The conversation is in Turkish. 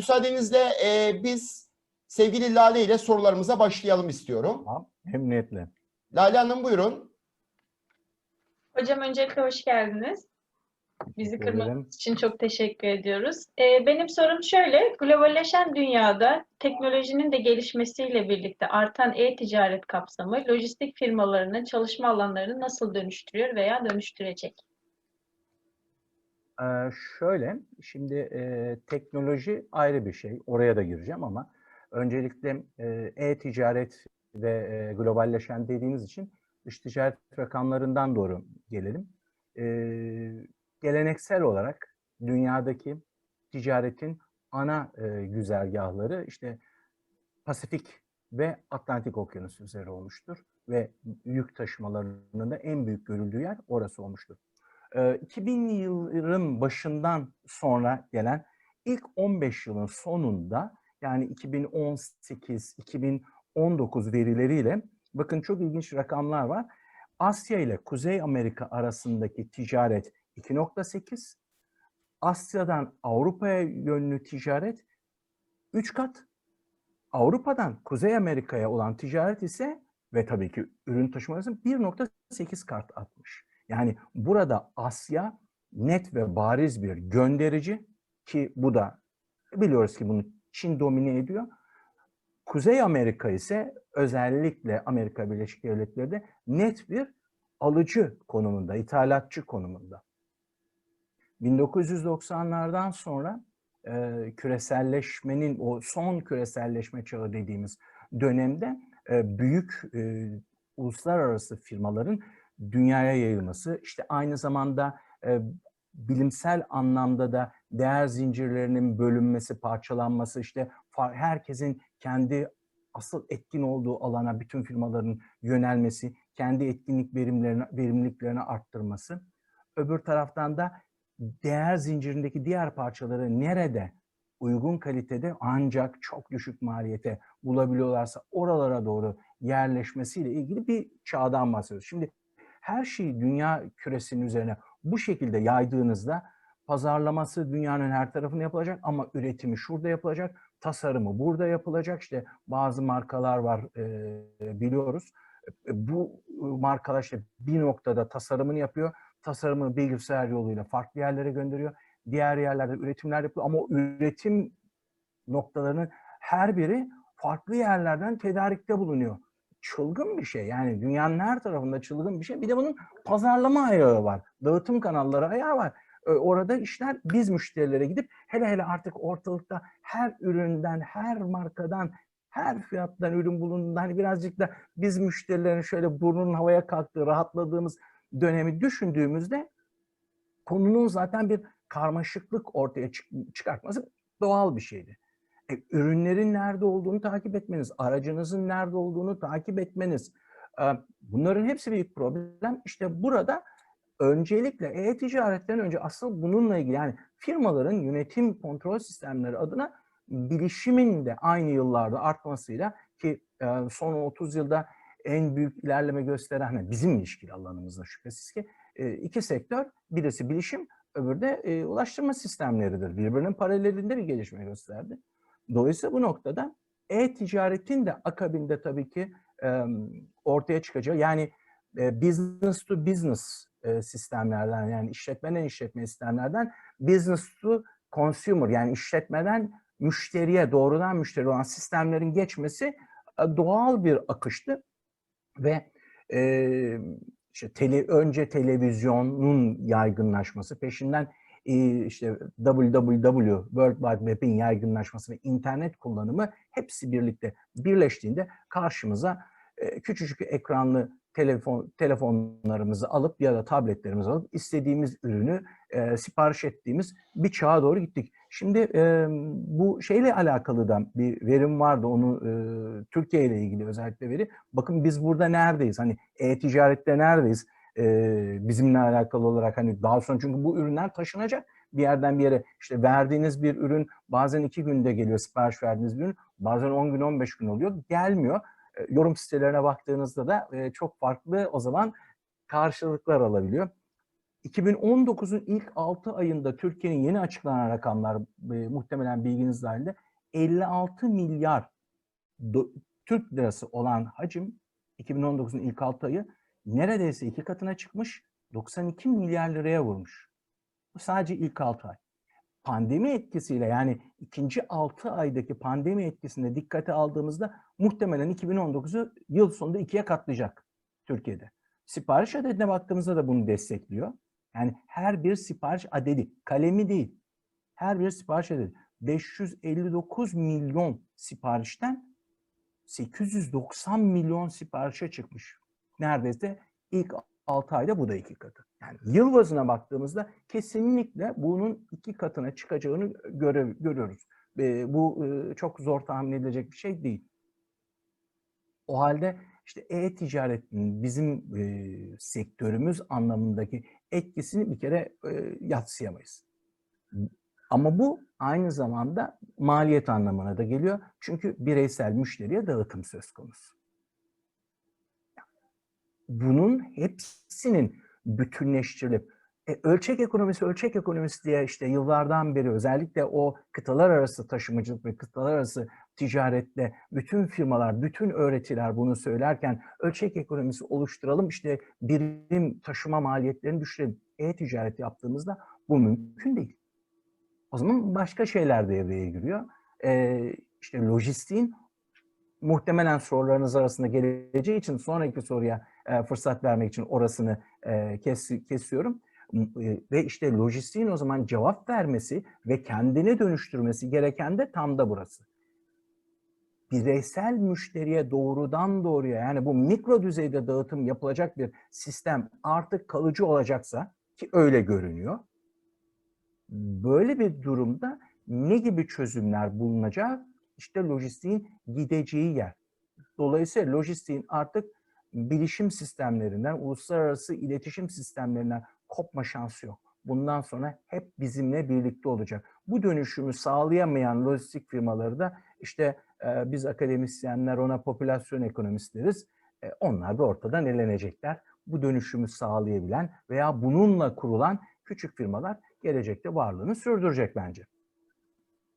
müsaadenizle e, biz sevgili Lale ile sorularımıza başlayalım istiyorum. Tamam, memnuniyetle. Lale Hanım buyurun. Hocam öncelikle hoş geldiniz. Bizi kırmadığınız için çok teşekkür ediyoruz. Ee, benim sorum şöyle, globalleşen dünyada teknolojinin de gelişmesiyle birlikte artan e-ticaret kapsamı lojistik firmalarının çalışma alanlarını nasıl dönüştürüyor veya dönüştürecek? Şöyle, şimdi e, teknoloji ayrı bir şey. Oraya da gireceğim ama öncelikle e-ticaret ve e, globalleşen dediğiniz için dış ticaret rakamlarından doğru gelelim. E, geleneksel olarak dünyadaki ticaretin ana e, güzergahları işte Pasifik ve Atlantik Okyanusu üzeri olmuştur ve yük taşımalarının da en büyük görüldüğü yer orası olmuştur. Ee, 2000'li yılların başından sonra gelen ilk 15 yılın sonunda yani 2018-2019 verileriyle bakın çok ilginç rakamlar var. Asya ile Kuzey Amerika arasındaki ticaret 2.8, Asya'dan Avrupa'ya yönlü ticaret 3 kat, Avrupa'dan Kuzey Amerika'ya olan ticaret ise ve tabii ki ürün taşıması 1.8 kat artmış. Yani burada Asya net ve bariz bir gönderici ki bu da biliyoruz ki bunu Çin domine ediyor. Kuzey Amerika ise özellikle Amerika Birleşik Devletleri'de net bir alıcı konumunda, ithalatçı konumunda. 1990'lardan sonra e, küreselleşmenin o son küreselleşme çağı dediğimiz dönemde e, büyük e, uluslararası firmaların dünyaya yayılması, işte aynı zamanda e, bilimsel anlamda da değer zincirlerinin bölünmesi, parçalanması, işte herkesin kendi asıl etkin olduğu alana bütün firmaların yönelmesi, kendi etkinlik verimlerini, verimliliklerini arttırması. Öbür taraftan da değer zincirindeki diğer parçaları nerede uygun kalitede ancak çok düşük maliyete bulabiliyorlarsa oralara doğru yerleşmesiyle ilgili bir çağdan bahsediyoruz. Şimdi her şeyi dünya küresinin üzerine bu şekilde yaydığınızda pazarlaması dünyanın her tarafında yapılacak ama üretimi şurada yapılacak, tasarımı burada yapılacak. İşte bazı markalar var e, biliyoruz. E, bu markalar işte bir noktada tasarımını yapıyor, tasarımını bilgisayar yoluyla farklı yerlere gönderiyor. Diğer yerlerde üretimler yapıyor ama üretim noktalarının her biri farklı yerlerden tedarikte bulunuyor çılgın bir şey. Yani dünyanın her tarafında çılgın bir şey. Bir de bunun pazarlama ayağı var. Dağıtım kanalları ayağı var. Orada işler biz müşterilere gidip hele hele artık ortalıkta her üründen, her markadan, her fiyattan ürün bulunduğunda hani birazcık da biz müşterilerin şöyle burnunun havaya kalktığı, rahatladığımız dönemi düşündüğümüzde konunun zaten bir karmaşıklık ortaya çık- çıkartması doğal bir şeydi. E, ürünlerin nerede olduğunu takip etmeniz, aracınızın nerede olduğunu takip etmeniz. e, Bunların hepsi büyük problem. İşte burada öncelikle e-ticaretten önce asıl bununla ilgili yani firmaların yönetim kontrol sistemleri adına bilişimin de aynı yıllarda artmasıyla ki e, son 30 yılda en büyük ilerleme gösteren hani bizim ilişkili alanımızda şüphesiz ki iki sektör birisi bilişim öbürü de ulaştırma sistemleridir. Birbirinin paralelinde bir gelişme gösterdi. Dolayısıyla bu noktada e-ticaretin de akabinde tabii ki e, ortaya çıkacağı yani e, business to business e, sistemlerden yani işletmeden işletme sistemlerden business to consumer yani işletmeden müşteriye doğrudan müşteri olan sistemlerin geçmesi e, doğal bir akıştı. Ve e, işte tele, önce televizyonun yaygınlaşması peşinden işte www, World Wide Web'in yaygınlaşması ve internet kullanımı hepsi birlikte birleştiğinde karşımıza e, küçücük ekranlı telefon telefonlarımızı alıp ya da tabletlerimizi alıp istediğimiz ürünü e, sipariş ettiğimiz bir çağa doğru gittik. Şimdi e, bu şeyle alakalı da bir verim vardı. Onu e, Türkiye ile ilgili özellikle veri. Bakın biz burada neredeyiz? Hani e-ticarette neredeyiz? E, bizimle alakalı olarak hani daha sonra çünkü bu ürünler taşınacak bir yerden bir yere. İşte verdiğiniz bir ürün bazen iki günde geliyor sipariş verdiğiniz bir ürün. Bazen 10 gün 15 gün oluyor. Gelmiyor. E, yorum sitelerine baktığınızda da e, çok farklı o zaman karşılıklar alabiliyor. 2019'un ilk 6 ayında Türkiye'nin yeni açıklanan rakamlar e, muhtemelen bilginiz dahilinde 56 milyar do- Türk lirası olan hacim 2019'un ilk 6 ayı neredeyse iki katına çıkmış 92 milyar liraya vurmuş. Bu sadece ilk 6 ay. Pandemi etkisiyle yani ikinci 6 aydaki pandemi etkisinde dikkate aldığımızda muhtemelen 2019'u yıl sonunda ikiye katlayacak Türkiye'de. Sipariş adedine baktığımızda da bunu destekliyor. Yani her bir sipariş adedi, kalemi değil. Her bir sipariş adedi. 559 milyon siparişten 890 milyon siparişe çıkmış. Neredeyse ilk 6 ayda bu da iki katı. Yani yıl bazına baktığımızda kesinlikle bunun iki katına çıkacağını göre, görüyoruz. Ve bu e, çok zor tahmin edilecek bir şey değil. O halde işte e-ticaretin bizim e, sektörümüz anlamındaki etkisini bir kere e, yatsıyamayız. Ama bu aynı zamanda maliyet anlamına da geliyor. Çünkü bireysel müşteriye dağıtım söz konusu. Bunun hepsinin bütünleştirilip e, ölçek ekonomisi, ölçek ekonomisi diye işte yıllardan beri özellikle o kıtalar arası taşımacılık ve kıtalar arası ticarette bütün firmalar, bütün öğretiler bunu söylerken ölçek ekonomisi oluşturalım işte birim taşıma maliyetlerini düşürelim. E-ticaret yaptığımızda bu mümkün değil. O zaman başka şeyler devreye giriyor. Ee, işte lojistiğin muhtemelen sorularınız arasında geleceği için sonraki soruya e, fırsat vermek için orasını e, kes, kesiyorum. E, Ve işte lojistiğin o zaman cevap vermesi ve kendine dönüştürmesi gereken de tam da burası. Bireysel müşteriye doğrudan doğruya yani bu mikro düzeyde dağıtım yapılacak bir sistem artık kalıcı olacaksa ki öyle görünüyor. Böyle bir durumda ne gibi çözümler bulunacak? İşte lojistiğin gideceği yer. Dolayısıyla lojistiğin artık bilişim sistemlerinden, uluslararası iletişim sistemlerinden kopma şansı yok. Bundan sonra hep bizimle birlikte olacak. Bu dönüşümü sağlayamayan lojistik firmaları da işte e, biz akademisyenler ona popülasyon ekonomist deriz. E, onlar da ortadan elenecekler. Bu dönüşümü sağlayabilen veya bununla kurulan küçük firmalar gelecekte varlığını sürdürecek bence.